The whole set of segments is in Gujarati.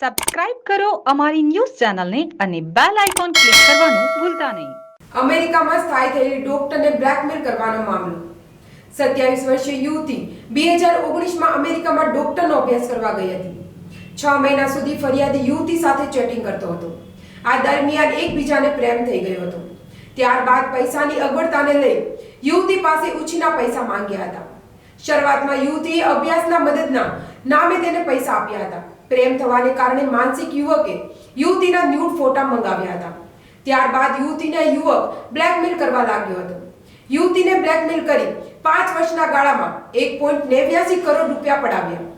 સબસ્ક્રાઇબ કરો અમારી ન્યૂઝ ચેનલને અને બેલ આઇકોન ક્લિક કરવાનું ભૂલતા નહીં. અમેરિકામાં સ્થાયી થયેલી ડોક્ટરને બ્લેકમેલ કરવાનો મામલો. સત્યાવીસ વર્ષીય યુવતી બે હજાર ઓગણીસમાં અમેરિકામાં ડોક્ટરનો અભ્યાસ કરવા ગઈ હતી. છ મહિના સુધી ફરિયાદી યુવતી સાથે ચેટિંગ કરતો હતો. આ દરમિયાન એકબીજાને પ્રેમ થઈ ગયો હતો. ત્યારબાદ પૈસાની અગવડતાને લઈ યુવતી પાસે ઉછીના પૈસા માંગ્યા હતા. શરૂઆતમાં યુવતીએ અભ્યાસના મદદના નામે તેને પૈસા આપ્યા હતા. પ્રેમ થવાને કારણે માનસિક યુવકે યુવતીના ન્યૂડ ફોટા મંગાવ્યા હતા. ત્યારબાદ યુવતીના યુવક બ્લેકમેલ કરવા લાગ્યો હતો. યુવતીને બ્લેકમેલ કરી પાંચ વર્ષના ગાળામાં એક પોઈન્ટ નેવ્યાસી કરોડ રૂપિયા પડાવ્યા.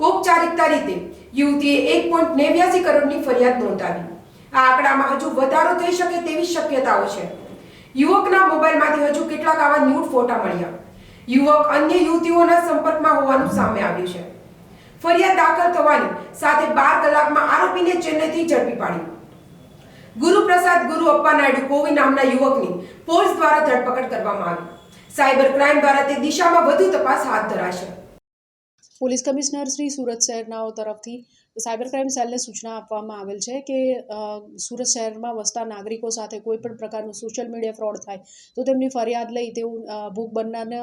ઔપચારિકતા રીતે યુવતીએ એક પોઈન્ટ નેવ્યાસી કરોડની ફરિયાદ નોંધાવી. આ આંકડામાં હજુ વધારો થઈ શકે તેવી શક્યતાઓ છે. યુવકના મોબાઈલમાંથી હજુ કેટલાક આવા ન્યૂડ ફોટા મળ્યા. યુવક અન્ય યુવતીઓના સંપર્કમાં હોવાનું સામે આવ્યું છે. ફરિયાદ દાખલ થવાની સાથે બાર કલાકમાં આરોપીને ચેન્નઈથી ઝડપી પાડી. ગુરુપ્રસાદ ગુરુ અપ્પા નાયડુ કોવી નામના યુવકની પોલીસ દ્વારા ધરપકડ કરવામાં આવી. સાયબર ક્રાઇમ દ્વારા તે દિશામાં વધુ તપાસ હાથ ધરાશે. પોલીસ કમિશનર શ્રી સુરત શહેરનાઓ તરફથી સાયબર ક્રાઇમ સેલને સૂચના આપવામાં આવેલ છે કે સુરત શહેરમાં વસતા નાગરિકો સાથે કોઈ પણ પ્રકારનું સોશિયલ મીડિયા ફ્રોડ થાય, તો તેમની ફરિયાદ લઈ તેવું ભૂખ બનનારને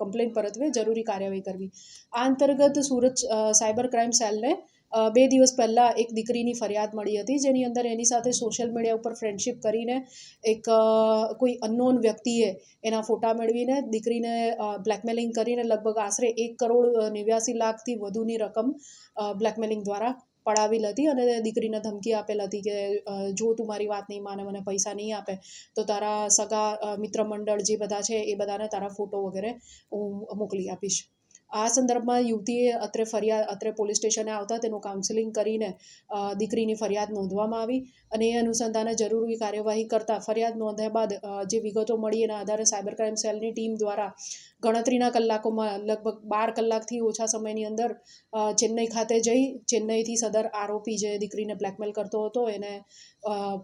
કમ્પ્લેન પરત્વે જરૂરી કાર્યવાહી કરવી. આ અંતર્ગત સુરત સાયબર ક્રાઇમ સેલને બે દિવસ પહેલાં એક દીકરીની ફરિયાદ મળી હતી, જેની અંદર એની સાથે સોશિયલ મીડિયા ઉપર ફ્રેન્ડશિપ કરીને એક કોઈ અનનોન વ્યક્તિએ એના ફોટા મેળવીને દીકરીને બ્લેકમેલિંગ કરીને લગભગ આશરે એક કરોડ નેવ્યાસી લાખથી વધુની રકમ બ્લેકમેલિંગ દ્વારા પડાવેલ હતી અને દીકરીને ધમકી આપેલ હતી કે જો તું મારી વાત નહીં માને, મને પૈસા નહીં આપે, તો તારા સગા મિત્ર મંડળ જે બધા છે એ બધાને તારા ફોટો વગેરે હું મોકલી આપીશ. આ સંદર્ભમાં યુવતીએ અત્રે ફરિયાદ અત્રે પોલીસ સ્ટેશને આવતા તેનું કાઉન્સેલિંગ કરીને દીકરીની ફરિયાદ નોંધવામાં આવી અને એ અનુસંધાને જરૂરી કાર્યવાહી કરતા ફરિયાદ નોંધ્યા બાદ જે વિગતો મળી એના આધારે સાયબર ક્રાઇમ સેલની ટીમ દ્વારા ગણતરીના કલાકોમાં લગભગ બાર કલાકથી ઓછા સમયની અંદર ચેન્નઈ ખાતે જઈ ચેન્નઈથી સદર આરોપી જે દીકરીને બ્લેકમેલ કરતો હતો એને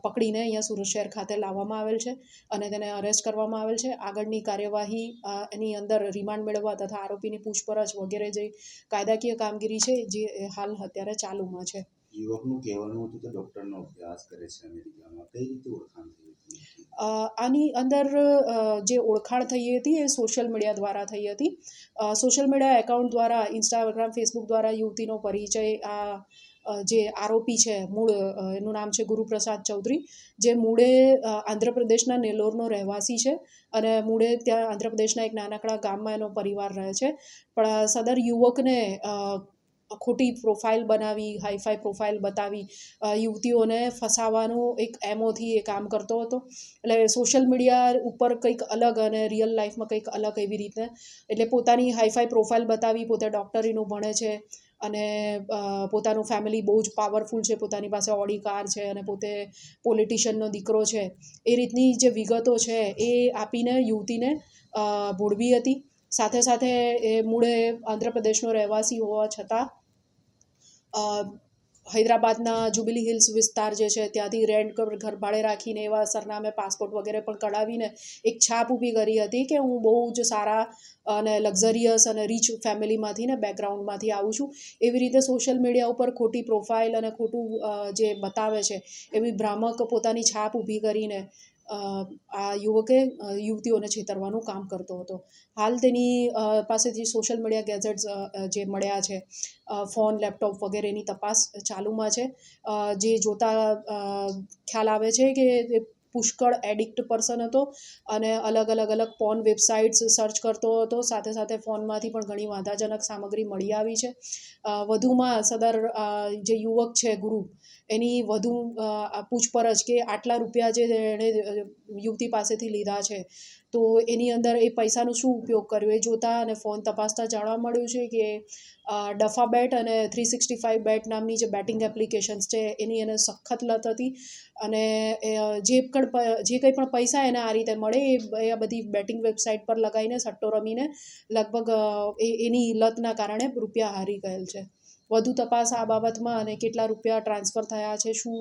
પકડીને અહીંયા સુરત શહેર ખાતે લાવવામાં આવેલ છે અને તેને અરેસ્ટ કરવામાં આવેલ છે. આગળની કાર્યવાહી એની અંદર રિમાન્ડ મેળવવા તથા આરોપીની પૂછપરછ વગેરે જે કાયદાકીય કામગીરી છે જે હાલ અત્યારે ચાલુમાં છે. યુવકનું કહેવાનું હતું કે ડૉક્ટરનો અભ્યાસ કરે છે અમેરિકામાં. કઈ રીતે ઓળખાણ થઈ હતી? આની અંદર જે ઓળખાણ થઈ હતી એ સોશિયલ મીડિયા દ્વારા થઈ હતી. સોશિયલ મીડિયા એકાઉન્ટ દ્વારા ઇન્સ્ટાગ્રામ ફેસબુક દ્વારા યુવતીનો પરિચય આ જે આરોપી છે, મૂળ એનું નામ છે ગુરુપ્રસાદ ચૌધરી, જે મૂળે આંધ્રપ્રદેશના નેલ્લોરનો રહેવાસી છે અને મૂળે ત્યાં આંધ્રપ્રદેશના એક નાનકડા ગામમાં એનો પરિવાર રહે છે. પણ સદર યુવકને ખોટી પ્રોફાઇલ બનાવી, હાઈફાઈ પ્રોફાઇલ બતાવી યુવતીઓને ફસાવાનું એક એમોથી એ કામ કરતો હતો. એટલે સોશિયલ મીડિયા ઉપર કંઈક અલગ અને રિયલ લાઈફમાં કંઈક અલગ એવી રીતે, એટલે પોતાની હાઈફાઈ પ્રોફાઇલ બતાવી, પોતે ડૉક્ટરીનું ભણે છે અને પોતાનું ફેમિલી બહુ જ પાવરફુલ છે, પોતાની પાસે ઓડી કાર છે અને પોતે પોલિટિશિયનનો દીકરો છે. એ રીતની જે વિગતો છે એ આપીને યુવતીને ભોળવી હતી. સાથે સાથે એ મૂળે આંધ્રપ્રદેશનો રહેવાસી હોવા છતાં હૈદરાબાદના જુબિલી હિલ્સ વિસ્તાર જે છે ત્યાંથી રેન્ટ ઘર ભાડે રાખીને એવા સરનામે પાસપોર્ટ વગેરે પણ કઢાવીને એક છાપ ઊભી કરી હતી કે હું બહુ જ સારા અને લક્ઝરિયસ અને રીચ ફેમિલીમાંથી ને બેકગ્રાઉન્ડમાંથી આવું છું. એવી રીતે સોશિયલ મીડિયા ઉપર ખોટી પ્રોફાઇલ અને ખોટું જે બતાવે છે એવી ભ્રામક પોતાની છાપ ઊભી કરીને આ યુવકે યુવતીઓને છેતરવાનું કામ કરતો હતો. હાલ તેની પાસેથી સોશિયલ મીડિયા ગેજેટ્સ જે મળ્યા છે ફોન, લેપટોપ વગેરેની તપાસ ચાલુમાં છે. જે જોતા ખ્યાલ આવે છે કે પુષ્કળ એડિક્ટ પર્સન હતો અને અલગ અલગ અલગ પોન વેબસાઇટ્સ સર્ચ કરતો હતો. સાથે સાથે ફોનમાંથી પણ ઘણી વાંધાજનક સામગ્રી મળી આવી છે. વધુમાં સદર જે યુવક છે ગુરુ, એની વધુ પૂછપરછ કે આટલા રૂપિયા જે એણે યુવતી પાસેથી લીધા છે તો એની અંદર એ પૈસાનો શું ઉપયોગ કર્યો? એ જોતા અને ફોન તપાસતા જાણવા મળ્યું છે કે ડફા બેટ અને થ્રી સિક્સટી ફાઇવ બેટ નામની જે બેટિંગ એપ્લિકેશન્સ છે, એની એને સખત લત હતી. અને જે પણ જે કંઈ પણ પૈસા એને આ રીતે મળે, એ આ બધી બેટિંગ વેબસાઇટ પર લગાવીને, સટ્ટો રમીને લગભગ એની લતના કારણે રૂપિયા હારી ગયેલ છે. વધુ તપાસ આ બાબતમાં અને કેટલા રૂપિયા ટ્રાન્સફર થયા છે શું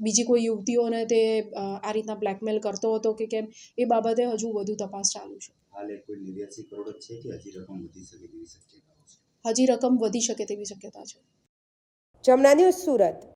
બીજી કોઈ યુવતીઓને તે આ રીતના બ્લેકમેલ કરતો હતો કે કેમ એ બાબતે હજુ વધુ તપાસ ચાલુ છે. હાલ કોઈ નેવ્યાસી કરોડ છે કે હજી રકમ વધી શકે તેવી શક્યતાઓ છે? હજી રકમ વધી શકે તેવી શક્યતા છે. જમના ન્યૂઝ સુરત.